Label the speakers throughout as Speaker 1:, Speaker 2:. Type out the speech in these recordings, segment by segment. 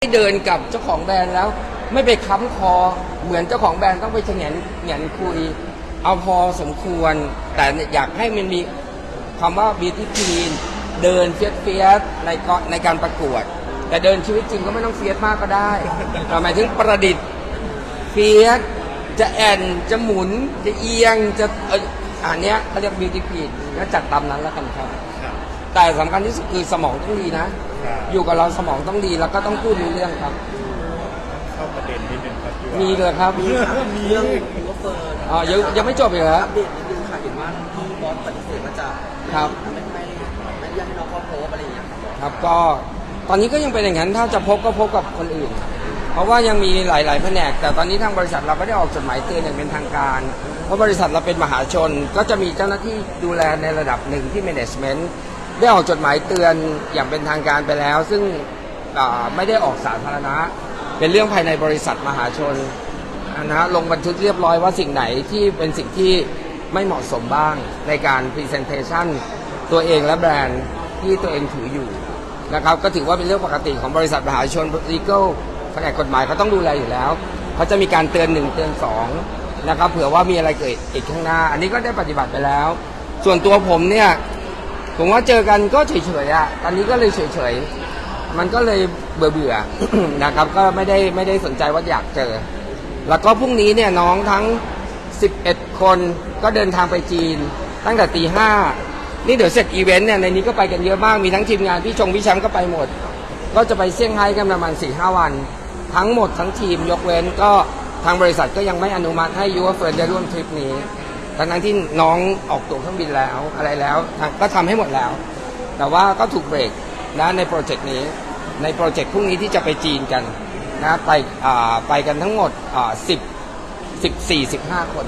Speaker 1: ไม่เดินกับเจ้าของแบรนด์แล้ว ไม่ไปค้ำคอ เหมือนเจ้าของแบรนด์ต้องไปเฉงียนเหงียนคุย เอาพอสมควร แต่อยากให้มันมีคำว่า beauty queen เดินเฟียสเฟียสในกในการประกวด แต่เดินชีวิตจริงก็ไม่ต้องเฟียสมากก็ได้แต่หมายถึงประดิษฐ์เฟียสจะแอนจะหมุนจะเอียงจะเอออันเนี้ยเขาเรียก beauty queen ก็จัดตามนั้นแล้วกันครับ
Speaker 2: ครับ
Speaker 1: แต่สำคัญที่สุดคือสมองต้องดีนะ
Speaker 2: ครับ
Speaker 1: อยู่กับเราสมองต้องดีแล้วก็ต้องพูดรู้เรื่องครับ
Speaker 2: เข้าประเด็นนิดนึงครับพี่ว่า
Speaker 1: มีเลยครับ
Speaker 2: มีครับมี
Speaker 3: เรื่องยูว่าเฟิร์น
Speaker 1: อ๋อยังยังไม่จบอีกเหรอ
Speaker 3: อัปเดตนิดนึงค่ะเห็นว่าพี่บอสปฏิเสธว่าจะ
Speaker 1: ครับ
Speaker 3: ไม่ไม่ไม่อนุญาตให้น้องเขาโพสต์อะไรอย่างเงี้ยครับ
Speaker 1: ครับก็ตอนนี้ก็ยังเป็นอย่างนั้นถ้าจะพบก็พบกับคนอื่น เพราะว่ายังมีหลาย ๆ แผนก แต่ตอนนี้ทางบริษัทเราก็ได้ออกจดหมายเตือนอย่างเป็นทางการ เพราะบริษัทเราเป็นมหาชนก็จะมีเจ้าหน้าที่ดูแลในระดับหนึ่งที่ management ได้ออกจดหมายเตือนอย่างเป็นทางการไปแล้ว ซึ่งไม่ได้ออกสาธารณะ เป็นเรื่องภายในบริษัทมหาชนนะลงบันทึกเรียบร้อยว่าสิ่งไหนที่เป็นสิ่งที่ไม่เหมาะสมบ้างในการ presentation ตัวเองและแบรนด์ที่ตัวเองถืออยู่นะครับก็ถือว่าเป็นเรื่องปกติของบริษัทมหาชน legal แผนกกฎหมายเขาต้องดูแลอยู่แล้วเขาจะมีการเตือนหนึ่งเตือนสองนะครับเผื่อว่ามีอะไรเกิดอีกข้างหน้า อันนี้ก็ได้ปฏิบัติไปแล้ว ส่วนตัวผมเนี่ย ผมว่าเจอกันก็เฉยๆอะตอนนี้ก็เลยเฉยๆ มันก็เลยเบื่อๆ นะครับ ก็ไม่ได้ไม่ได้สนใจว่าอยากเจอ แล้วก็พรุ่งนี้เนี่ยน้องทั้ง 11 คนก็เดินทางไปจีน ตั้งแต่ตีห้านี่เดี๋ยวเสร็จอีเวนต์เนี่ยในนี้ก็ไปกันเยอะมาก มีทั้งทีมงานพี่ชงพี่แชมป์ก็ไปหมด ก็จะไปเซี่ยงไฮ้กันประมาณ4-5หวัน ทั้งหมดทั้งทีมยกเว้นก็ทางบริษัทก็ยังไม่อนุมัติให้ยูว่าเฟิร์นได้ร่วมทริปนี้ ทั้งนั้นที่น้องออกตั๋วเครื่องบินแล้วอะไรแล้วทางก็ทำให้หมดแล้ว แต่ว่าก็ถูกเบรกนะในโปรเจกต์นี้ ในโปรเจกต์พรุ่งนี้ที่จะไปจีนกันนะไปอ่าไปกันทั้งหมดอ่า10 14 15คน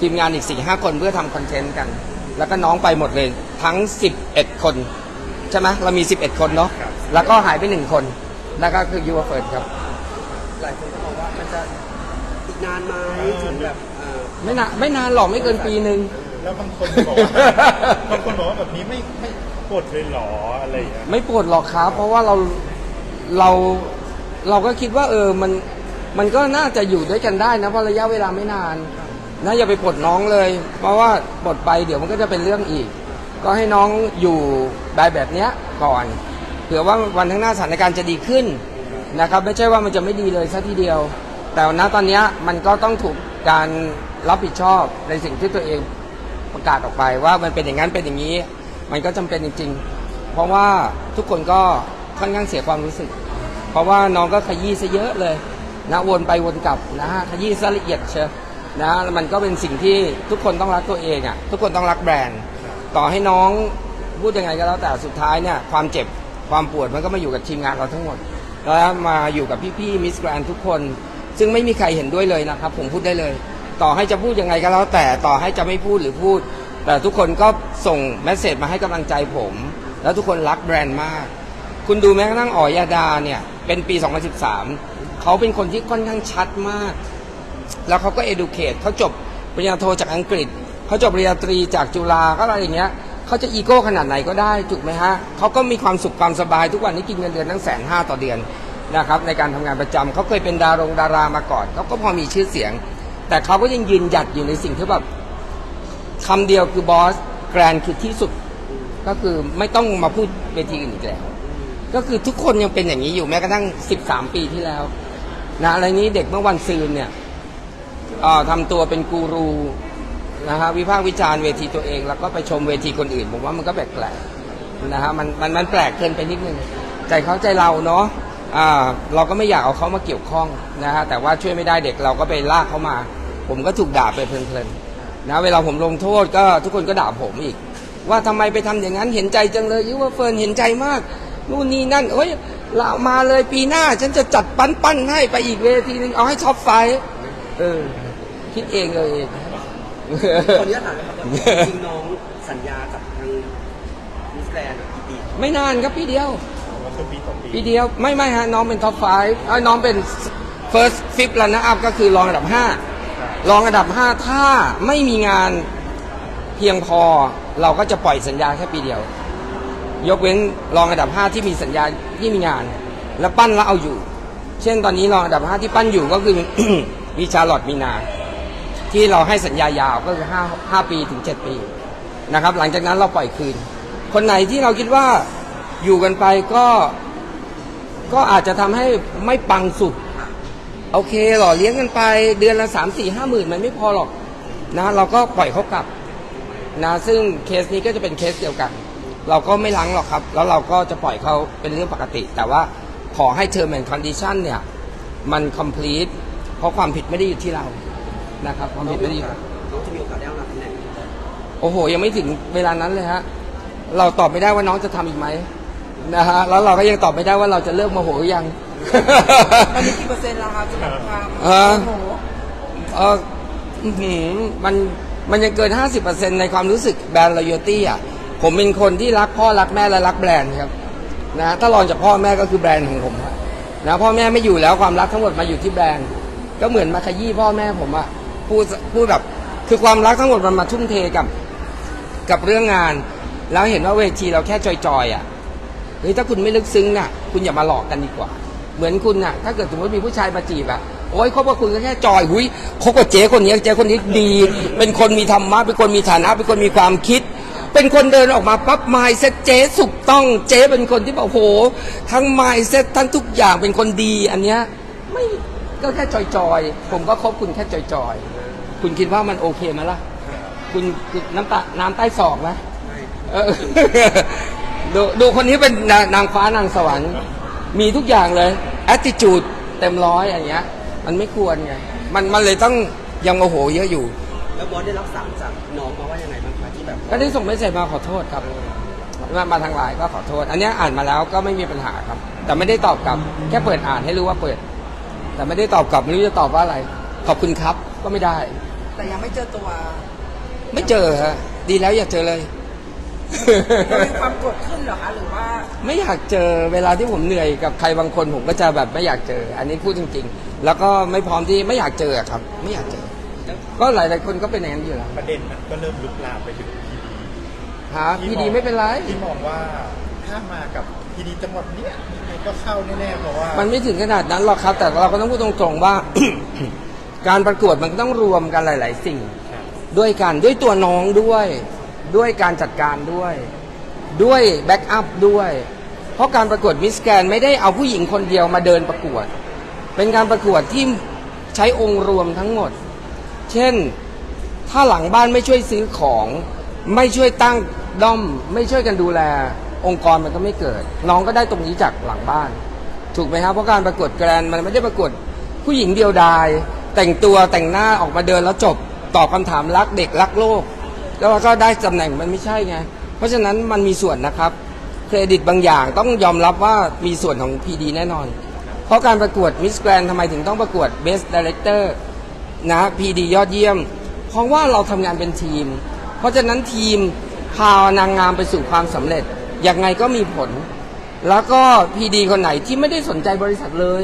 Speaker 1: ทีมงานอีก4 5คนเพื่อทำคอนเทนต์กัน แล้วก็น้องไปหมดเลยทั้ง11คนใช่ไหมเรามี11คนเนาะแล้วก็หายไป1คนแล้วก็คือยูเฟิร์นครับ
Speaker 3: หลายคนก็บอกว่ามันจะอีกนานไหมถึงแบบเอ่อ
Speaker 1: ไม่นานไม่นานหรอกไม่เกินปีหนึ่ง
Speaker 2: แล้วบางคนบอกว่า บางคนบอกว่าแบบนี้ไม่ไม่ปวดเลยเหรออะไรอย่างเงี้ย
Speaker 1: ไม่ปวดหรอกครับ เพราะว่าเราเราเราก็คิดว่า เออมันมันก็น่าจะอยู่ด้วยกันได้นะเพราะระยะเวลาไม่นานนะอย่าไปปลดน้องเลย เพราะว่าปลดไปเดี๋ยวมันก็จะเป็นเรื่องอีก ก็ให้น้องอยู่แบบแบบเนี้ยก่อนเผื่อว่าวันข้างหน้าสถานการณ์จะดีขึ้นนะครับ ไม่ใช่ว่ามันจะไม่ดีเลยซะทีเดียว แต่ณตอนเนี้ยมันก็ต้องถูก การรับผิดชอบในสิ่งที่ตัวเองประกาศออกไปว่ามันเป็นอย่างนั้นเป็นอย่างนี้ มันก็จำเป็นจริง ๆ เพราะว่าทุกคนก็ค่อนข้างเสียความรู้สึก เพราะว่าน้องก็ขยี้ซะเยอะเลยนะวนไปวนกลับนะฮะขยี้ซะละเอียดเชียวนะมันก็เป็นสิ่งที่ทุกคนต้องรักตัวเองอะทุกคนต้องรักแบรนด์ ต่อให้น้องพูดยังไงก็แล้วแต่สุดท้ายเนี่ยความเจ็บความปวดมันก็มาอยู่กับทีมงานเราทั้งหมดแล้วมาอยู่กับพี่ๆมิสแกรนทุกคน ซึ่งไม่มีใครเห็นด้วยเลยนะครับ ผมพูดได้เลย ต่อให้จะพูดยังไงก็แล้วแต่ต่อให้จะไม่พูดหรือพูด แต่ทุกคนก็ส่งเมสเซจมาให้กำลังใจผม แล้วทุกคนรักแบรนด์มาก คุณดูแม้กระทั่งอ๋อยาดาเนี่ยเป็นปี 2013 เขาเป็นคนที่ค่อนข้างชัดมาก แล้วเขาก็ educate เขาจบปริญญาโทจากอังกฤษเขาจบปริญญาตรีจากจุฬาก็อะไรอย่างเงี้ยเขาจะอีโก้ขนาดไหนก็ได้ถูกไหมฮะเขาก็มีความสุขความสบายทุกวันนี้กินเงินเดือนตั้งแสนห้าต่อเดือน นะครับในการทำงานประจำเขาเคยเป็นดารงดารามาก่อนเขาก็พอมีชื่อเสียง แต่เขาก็ยังยืนหยัดอยู่ในสิ่งที่แบบคำเดียวคือบอสแกรนคือที่สุดก็คือไม่ต้องมาพูดเวทีอื่นอีกแล้ว ก็คือทุกคนยังเป็นอย่างนี้อยู่แม้กระทั่ง 13 ปีที่แล้วนะอะไรนี้เด็กเมื่อวันซืนเนี่ยทำตัวเป็นกูรูนะฮะวิพากษ์วิจารณ์เวทีตัวเอง แล้วก็ไปชมเวทีคนอื่น ผมว่ามันก็แปลกๆนะฮะมันมันมันแปลกเกินไปนิดนึงใจเขาใจเราเนาะ อ่าเราก็ไม่อยากเอาเขามาเกี่ยวข้องนะฮะแต่ว่าช่วยไม่ได้เด็กเราก็ไปลากเขามา ผมก็ถูกด่าไปเพลินๆนะเวลาผมลงโทษก็ทุกคนก็ด่าผมอีก ว่าทำไมไปทำอย่างนั้นเห็นใจจังเลยยูว่าเฟิร์นเห็นใจมากนู่นนี่นั่นเอ้ยเรามาเลยปีหน้า ฉันจะจัดปั้นปั้นๆให้ไปอีกเวทีนึงเอาให้ท็อปไฟว์เออคิดเองเลย
Speaker 3: คนนี้ถามนะครับจริงๆน้องสัญญากับทางมิสแกรนด์กี่ปี
Speaker 1: ไม่นานครับพี่เดียว
Speaker 2: ว่า คือปีสองปี
Speaker 1: ปีเดียวไม่ไม่ฮะน้องเป็นท็อปไฟว์น้องเป็น first fifth runner up ก็คือรองอันดับห้ารองอันดับห้าถ้าไม่มีงานเพียงพอเราก็จะปล่อยสัญญาแค่ปีเดียว ยกเว้นรองอันดับห้าที่มีสัญญาที่มีงาน แล้วปั้นแล้วเอาอยู่ เช่นตอนนี้รองอันดับ 5 ที่ปั้นอยู่ก็คือมีชาร์ลอตมีนา ที่เราให้สัญญายาวก็คือ5 5ปีถึง 7 ปีนะครับหลังจากนั้นเราปล่อยคืน คนไหนที่เราคิดว่า อยู่กันไปก็ก็อาจจะทำให้ไม่ปังสุด โอเคหล่อเลี้ยงกันไปเดือนละสามสี่ห้าหมื่นมันไม่พอหรอกนะเราก็ปล่อยเขากลับนะซึ่งเคสนี้ก็จะเป็นเคสเดียวกัน เราก็ไม่ล้างหรอกครับ แล้วเราก็จะปล่อยเขาเป็นเรื่องปกติ แต่ว่าขอให้ term and condition เนี่ยมัน complete เพราะความผิดไม่ได้อยู่ที่เรานะครับความผิดไม่ได้อยู่
Speaker 3: น้องจะมีโอกาสได้รับตำแหน่ง
Speaker 1: โอ้โห ยังไม่ถึงเวลานั้นเลยฮะ เราตอบไม่ได้ว่าน้องจะทำอีกไหม นะฮะแล้วเราก็ยังตอบไม่ได้ว่าเราจะเลิกโมโหหรือยัง
Speaker 4: ตอนนี้กี่เปอร์เซ็นต์แล้วครับสำหรับความ
Speaker 1: เออ
Speaker 4: โอ้โห
Speaker 1: เอออื้อหือมันมันยังเกิน 50%ในความรู้สึกแบรนด์ loyalty อะ ผมเป็นคนที่รักพ่อรักแม่และรักแบรนด์ครับนะถ้ารองจากพ่อแม่ก็คือแบรนด์ของผมอะนะพ่อแม่ไม่อยู่แล้วความรักทั้งหมดมาอยู่ที่แบรนด์ ก็เหมือนมาขยี้พ่อแม่ผมอะพูดพูดแบบคือความรักทั้งหมดมันมาทุ่มเทกับ กับเรื่องงาน แล้วเห็นว่าเวทีเราแค่จอยๆอะ เฮ้ยถ้าคุณไม่ลึกซึ้งน่ะ คุณอย่ามาหลอกกันดีกว่า เหมือนคุณน่ะ ถ้าเกิดสมมติมีผู้ชายมาจีบอะโอ้ยคบอกคุณก็แค่จอยหุยคบกับเจ๊คนนี้เจ๊คนนี้ดี เป็นคนมีธรรมะเป็นคนมีฐานะ เป็นคนมีความคิด เป็นคนเดินออกมาปั๊บไมเซ็ตเจ๊สุกต้องเจ๊เป็นคนที่แบบโอ้โห ทั้งไมเซ็ตทั้งทุกอย่างเป็นคนดี อันเนี้ยไม่ก็แค่จอยๆ ผมก็คบคุณแค่จอยๆ คุณคิดว่ามันโอเคไหมล่ะ คุณคุณน้ำตาน้ำใต้ศอกไหมเออ ดูดูคนนี้เป็นนางนางฟ้านางสวรรค์ มีทุกอย่างเลย attitude เต็มร้อยอย่างเงี้ย มันไม่ควรไง มันมันเลยต้องยังโมโหเยอะอยู่
Speaker 3: แล้วบอสได้รับสารจากน้องมาว่ายังไงบ้างคะที่แบบ
Speaker 1: ก็ได้ส่งไม่เสร็จมาขอโทษครับมามาทางไลน์ก็ขอโทษ อันเนี้ยอ่านมาแล้วก็ไม่มีปัญหาครับ แต่ไม่ได้ตอบกลับ แค่เปิดอ่านให้รู้ว่าเปิด แต่ไม่ได้ตอบกลับไม่รู้จะตอบว่าอะไร ขอบคุณครับก็ไม่ได้
Speaker 4: แต่ยังไม่เจอตัว
Speaker 1: ไม่เจอฮะดีแล้วอย่าเจอเลย
Speaker 4: เรามีความโกรธขึ้นเหรอคะหรือว่า
Speaker 1: ไม่อยากเจอเวลาที่ผมเหนื่อยกับใครบางคนผมก็จะแบบไม่อยากเจอ อันนี้พูดจริง ๆ แล้วก็ไม่พร้อมที่ไม่อยากเจอครับ ไม่อยากเจอ ก็หลายๆคนก็เป็นอย่างนั้นอยู่แล้ว
Speaker 2: ประเด็นมันก็เริ่มลุกลามไปถึงพีดี
Speaker 1: หาพี่ดีไม่เป็นไร
Speaker 2: ที่มองว่าถ้ามากับพีดีจังหวัดเนี้ยยังไงก็เข้าแน่ๆเพราะว่า
Speaker 1: มันไม่ถึงขนาดนั้นหรอกครับ แต่เราก็ต้องพูดตรงๆว่า การประกวดมันก็ต้องรวมกันหลาย ๆ สิ่ง ด้วยกันด้วยตัวน้องด้วย ด้วยการจัดการด้วย ด้วยแบ็กอัพด้วย เพราะการประกวดมิสแกนไม่ได้เอาผู้หญิงคนเดียวมาเดินประกวด เป็นการประกวดที่ใช้องค์รวมทั้งหมด เช่น ถ้าหลังบ้านไม่ช่วยซื้อของ ไม่ช่วยตั้งด้อม ไม่ช่วยกันดูแล องค์กรมันก็ไม่เกิด น้องก็ได้ตรงนี้จากหลังบ้าน ถูกไหมครับเพราะการประกวดแกรนมันไม่ได้ประกวดผู้หญิงเดียวดาย แต่งตัวแต่งหน้าออกมาเดินแล้วจบตอบคำถามรักเด็กรักโลก แล้วก็ได้ตำแหน่งมันไม่ใช่ไง เพราะฉะนั้นมันมีส่วนนะครับ เครดิตบางอย่างต้องยอมรับว่ามีส่วนของ PD แน่นอน เพราะการประกวดมิสแกรนทำไมถึงต้องประกวด Best Director นะ PD ยอดเยี่ยม เพราะว่าเราทำงานเป็นทีม เพราะฉะนั้นทีมพานางงามไปสู่ความสำเร็จยังไงก็มีผล แล้วก็ PD คนไหนที่ไม่ได้สนใจบริษัทเลย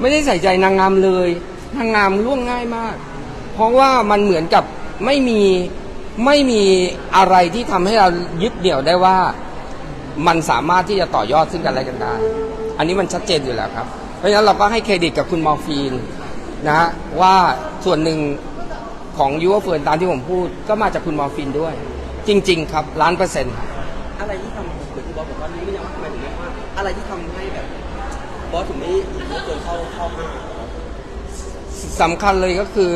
Speaker 1: ไม่ได้ใส่ใจนางงามเลย นางงามล่วงง่ายมาก เพราะว่ามันเหมือนกับไม่มี ไม่มีอะไรที่ทำให้เรายึดเหนี่ยวได้ว่ามันสามารถที่จะต่อยอดซึ่งกันและกันได้ อันนี้มันชัดเจนอยู่แล้วครับ เพราะฉะนั้นเราก็ให้เครดิตกับคุณมอร์ฟีนนะฮะว่าส่วนหนึ่งของยูวเฟิร์นตามที่ผมพูด ก็มาจากคุณมอร์ฟีนด้วย จริง ๆ ครับล้านเปอร์เซ็นต์
Speaker 3: อะไรที่ทำเหมือนที่บอสบอกว่ารู้ไม่ยังว่าทำไมถึงเรียกว่าอะไรที่ทำให้แบบบอสถึงไม่ไม่เกินเข้าเข้าห้า
Speaker 1: สำคัญเลยก็คือ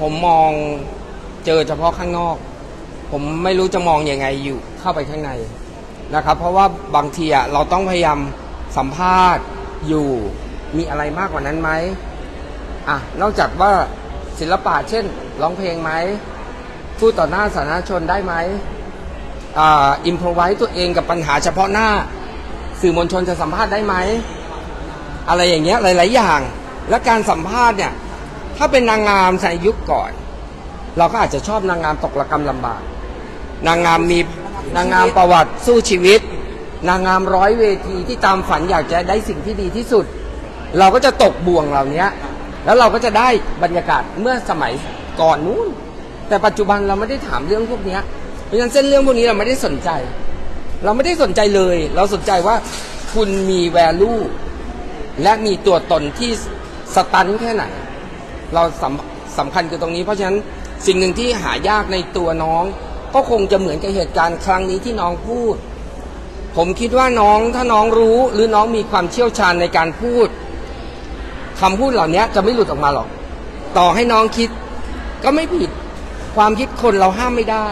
Speaker 1: ผมมอง เจอเฉพาะข้างนอก ผมไม่รู้จะมองอยังไงอยู่เข้าไปข้างในนะครับ เพราะว่าบางทีอะเราต้องพยายามสัมภาษณ์อยู่มีอะไรมากกว่านั้นไหมอะนอกจากว่าศิลปะเช่นร้องเพลงไหมพูดต่อหน้าสาธารณชนได้ไหมอ่าอิมพรไว้ตัวเองกับปัญหาเฉพาะหน้า สื่อมวลชนจะสัมภาษณ์ได้ไหม อะไรอย่างเงี้ยหลาย ๆ อย่าง และการสัมภาษณ์เนี่ย ถ้าเป็นนางงามในยุคก่อน เราก็อาจจะชอบนางงามตกระกรรมลำบาก นางงามมีนางงามประวัติสู้ชีวิต นางงามร้อยเวทีที่ตามฝันอยากจะได้สิ่งที่ดีที่สุด เราก็จะตกบ่วงเหล่านี้แล้วเราก็จะได้บรรยากาศเมื่อสมัยก่อนนู้น แต่ปัจจุบันเราไม่ได้ถามเรื่องพวกนี้เพราะฉะนั้นเส้นเรื่องพวกนี้เราไม่ได้สนใจ เราไม่ได้สนใจเลย เราสนใจว่าคุณมี value และมีตัวตนที่สตันแค่ไหน เราสำสำคัญคือตรงนี้เพราะฉะนั้น สิ่งหนึ่งที่หายากในตัวน้อง ก็คงจะเหมือนกับเหตุการณ์ครั้งนี้ที่น้องพูด ผมคิดว่าน้องถ้าน้องรู้หรือน้องมีความเชี่ยวชาญในการพูดคำพูดเหล่านี้จะไม่หลุดออกมาหรอก ต่อให้น้องคิดก็ไม่ผิดความคิดคนเราห้ามไม่ได้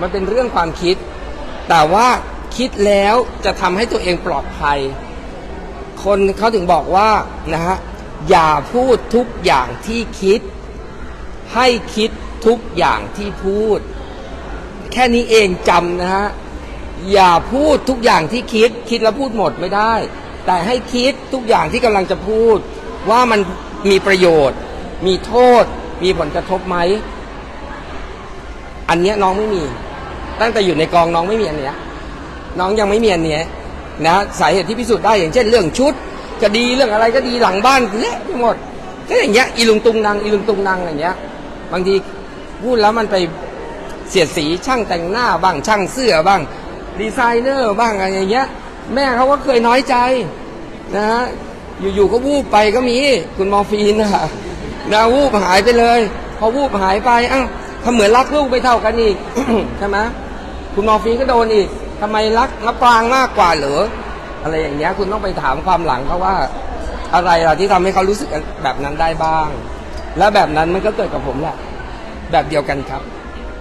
Speaker 1: มันเป็นเรื่องความคิด แต่ว่าคิดแล้วจะทำให้ตัวเองปลอดภัย คนเขาถึงบอกว่านะฮะอย่าพูดทุกอย่างที่คิด ให้คิด ทุกอย่างที่พูด แค่นี้เองจำนะฮะ อย่าพูดทุกอย่างที่คิด คิดแล้วพูดหมดไม่ได้ แต่ให้คิดทุกอย่างที่กำลังจะพูด ว่ามันมีประโยชน์ มีโทษ มีผลกระทบไหม อันเนี้ยน้องไม่มี ตั้งแต่อยู่ในกองน้องไม่มีอันเนี้ยน้องยังไม่มีอันเนี้ยนะสาเหตุที่พิสูจน์ได้อย่างเช่นเรื่องชุดก็ดีเรื่องอะไรก็ดีหลังบ้านเละไปหมดก็อย่างเงี้ยอีลุงตุงนางอีลุงตุงนางอะไรเงี้ย บางที พูดแล้วมันไปเสียดสีช่างแต่งหน้าบ้างช่างเสื้อบ้างดีไซเนอร์บ้างอะไรอย่างเงี้ย แม่เขาก็เคยน้อยใจนะฮะอยู่ๆก็วูบไปก็มีคุณมอร์ฟีนนะนะวูบหายไปเลย พอวูบหายไปอ้าวถ้าเหมือนรักลูกไม่เท่ากันอีกใช่ไหมคุณมอร์ฟีนก็โดนอีกทำไมรักนับปรางมากกว่าเหรออะไรอย่างเงี้ยคุณต้องไปถามความหลังเขาว่า อะไรล่ะที่ทำให้เขารู้สึกแบบนั้นได้บ้าง และแบบนั้นมันก็เกิดกับผมแหละ แบบเดียวกันครับ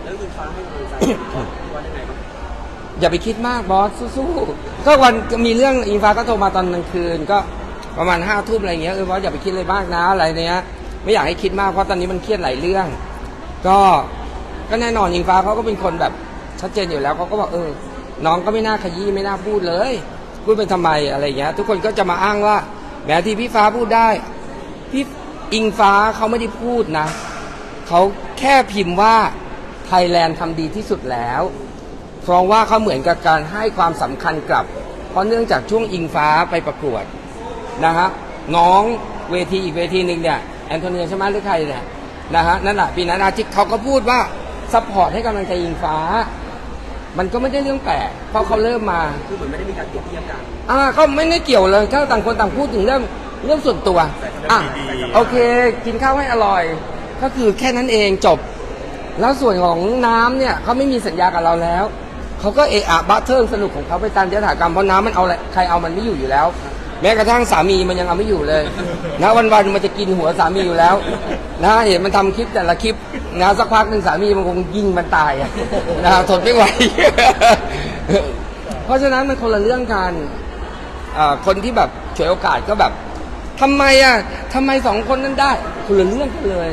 Speaker 3: แล้วอิงฟ้าให้กำลังใจพี่ว่ายังไงบ้าง
Speaker 1: อย่าไปคิดมากบอสสู้ๆก็วันมีเรื่องอิงฟ้าก็โทรมาตอนกลางคืน ก็ประมาณห้าทุ่มอะไรเงี้ยเออบอสอย่าไปคิดเลยมากนะอะไรเนี้ย ไม่อยากให้คิดมากเพราะตอนนี้มันเครียดหลายเรื่อง ก็ก็แน่นอนอิงฟ้าเขาก็เป็นคนแบบชัดเจนอยู่แล้วเขาก็บอกเออ น้องก็ไม่น่าขยี้ไม่น่าพูดเลย พูดไปทำไมอะไรเงี้ย ทุกคนก็จะมาอ้างว่าแม้ที่พี่ฟ้าพูดได้พี่อิงฟ้าเขาไม่ได้พูดนะเขา แค่พิมพ์ว่าไทยแลนด์ทำดีที่สุดแล้ว เพราะว่าเขาเหมือนกับการให้ความสำคัญกลับ เพราะเนื่องจากช่วงอิงฟ้าไปประกวดนะฮะน้องเวทีอีกเวทีหนึ่งเนี่ยแอนโทเนียใช่ไหมหรือใครเนี่ยนะฮะนั่นแหละปีนั้นอาทิตย์เขาก็พูดว่าซัพพอร์ตให้กำลังใจอิงฟ้า มันก็ไม่ได้เรื่องแปลกเพราะเขาเริ่มมา
Speaker 3: คือเหมือนไม่ได้มีการเปรียบเทียบกัน
Speaker 1: อ่าก็ไม่ได้เกี่ยวเลยถ้าต่างคนต่างพูดถึงเรื่องเรื่องส่วนตัวอะโอเค กินข้าวให้อร่อย ก็คือแค่นั้นเองจบ แล้วส่วนของน้ำเนี่ยเขาไม่มีสัญญากับเราแล้วเขาก็เอะอะบะเทิงสนุกของเขาไปตามยถากรรมเพราะน้ำมันเอาอะไรใครเอามันไม่อยู่อยู่แล้ว แม้กระทั่งสามีมันยังเอาไม่อยู่เลย นะวันๆมันจะกินหัวสามีอยู่แล้ว นะเห็นมันทำคลิปแต่ละคลิปนะสักพักหนึ่งสามีมันคงยิงมันตายอะนะทนไม่ไหว เพราะฉะนั้นมันคนละเรื่องกันอ่าคนที่แบบฉวยโอกาสก็แบบทำไมอะทำไมสองคนนั้นได้คนละเรื่องกันเลย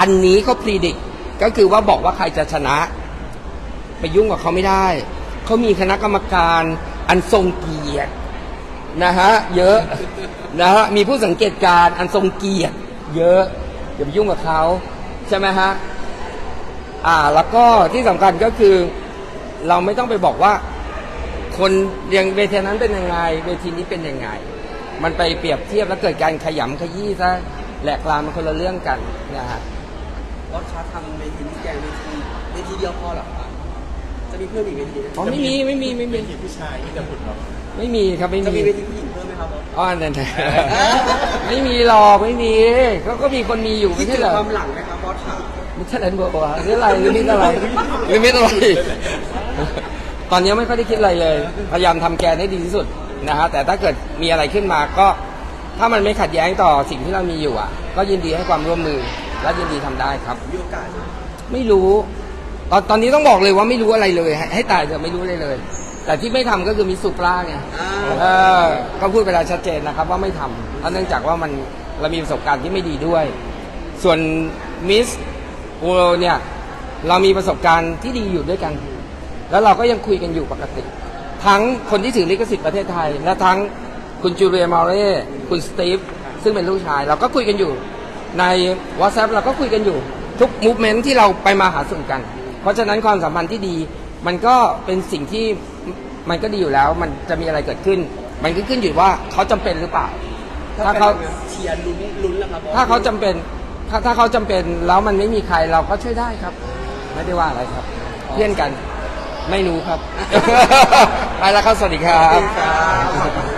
Speaker 1: อันนี้เขาพรีดิกก็คือว่าบอกว่าใครจะชนะ ไปยุ่งกับเขาไม่ได้ เขามีคณะกรรมการอันทรงเกียรตินะฮะเยอะนะฮะมีผู้สังเกตการอันทรงเกียรติ เยอะอย่าไปยุ่งกับเขาใช่ไหมฮะอ่าแล้วก็ที่สำคัญก็คือ เราไม่ต้องไปบอกว่า คนยังเวทีนั้นเป็นยังไง เวทีนี้เป็นยังไง มันไปเปรียบเทียบแล้วเกิดการขยำขยี้ซะแหลกลามันคนละเรื่องกันนะฮะ
Speaker 3: บอสชาร์ทำเวทีนี้แกงเวทีเวทีเดียวพอเหรอครับจะมีเพิ่มอีกเวทีไหม
Speaker 1: อ๋อไม่มีไม่มีไม่มี
Speaker 2: มีผู้ชายที่จะขุดเรา
Speaker 1: ไม่มีครับไม่
Speaker 3: จะ
Speaker 1: มี
Speaker 3: มีเวทีผู้หญิงเพิ่มไหมครับบอส
Speaker 1: อ๋อนั่นแหละไม่มีหรอกไม่มีเขาก็มีคนมีอยู่
Speaker 3: คิ
Speaker 1: ไม่
Speaker 3: ด
Speaker 1: ใช่
Speaker 3: ถึง
Speaker 1: เหรอ
Speaker 3: ความหลังไหมครับบอสถาม
Speaker 1: ไม่ใช่อะไรบอกว่าหรืออะไรหรือมิตอะไรหรือมิตอะไร ตอนนี้ไม่ค่อยได้คิดอะไรเลย พยายามทำแกนให้ดีที่สุดนะฮะแต่ถ้าเกิดมีอะไรขึ้นมาก็ ถ้ามันไม่ขัดแย้งต่อสิ่งที่เรามีอยู่อะ ก็ยินดีให้ความร่วมมือ และยินดีทำได้ครับ
Speaker 3: มีโอกาส
Speaker 1: ไม่รู้ตอนตอนนี้ต้องบอกเลยว่าไม่รู้อะไรเลย ให้ให้ตายจะไม่รู้เลยเลย แต่ที่ไม่ทำก็คือมิสซูปราไง
Speaker 3: อ่า
Speaker 1: เออก็พูดไปแล้วชัดเจนนะครับ ว่าไม่ทำเพราะเนื่องจากว่ามันเรามีประสบการณ์ที่ไม่ดีด้วย ส่วนมิสโวเนี่ย เรามีประสบการณ์ที่ดีอยู่ด้วยกัน แล้วเราก็ยังคุยกันอยู่ปกติ ทั้งคนที่ถือลิขสิทธิ์ประเทศไทย และทั้งคุณจูเลียมาเร่คุณสตีฟซึ่งเป็นลูกชาย เราก็คุยกันอยู่ ใน WhatsApp เราก็คุยกันอยู่ทุกมูฟเมนต์ที่เราไปมาหาสู่กัน เพราะฉะนั้นความสัมพันธ์ที่ดี มันก็เป็นสิ่งที่มันก็ดีอยู่แล้ว มันจะมีอะไรเกิดขึ้น มันก็ขึ้นอยู่ว่าเขาจำเป็นหรือเปล่า ถ้าเขา
Speaker 3: เชียร์ลุ้นลุ้นแล้วครับบอส
Speaker 1: ถ้าเขาจำเป็นถ้าถ้าเขาจำเป็นแล้วมันไม่มีใครเราก็ช่วยได้ครับ ไม่ได้ว่าอะไรครับ เพื่อนกัน ไม่รู้ครับ ไปแล้วครับสวัสดีครับ
Speaker 3: ครับ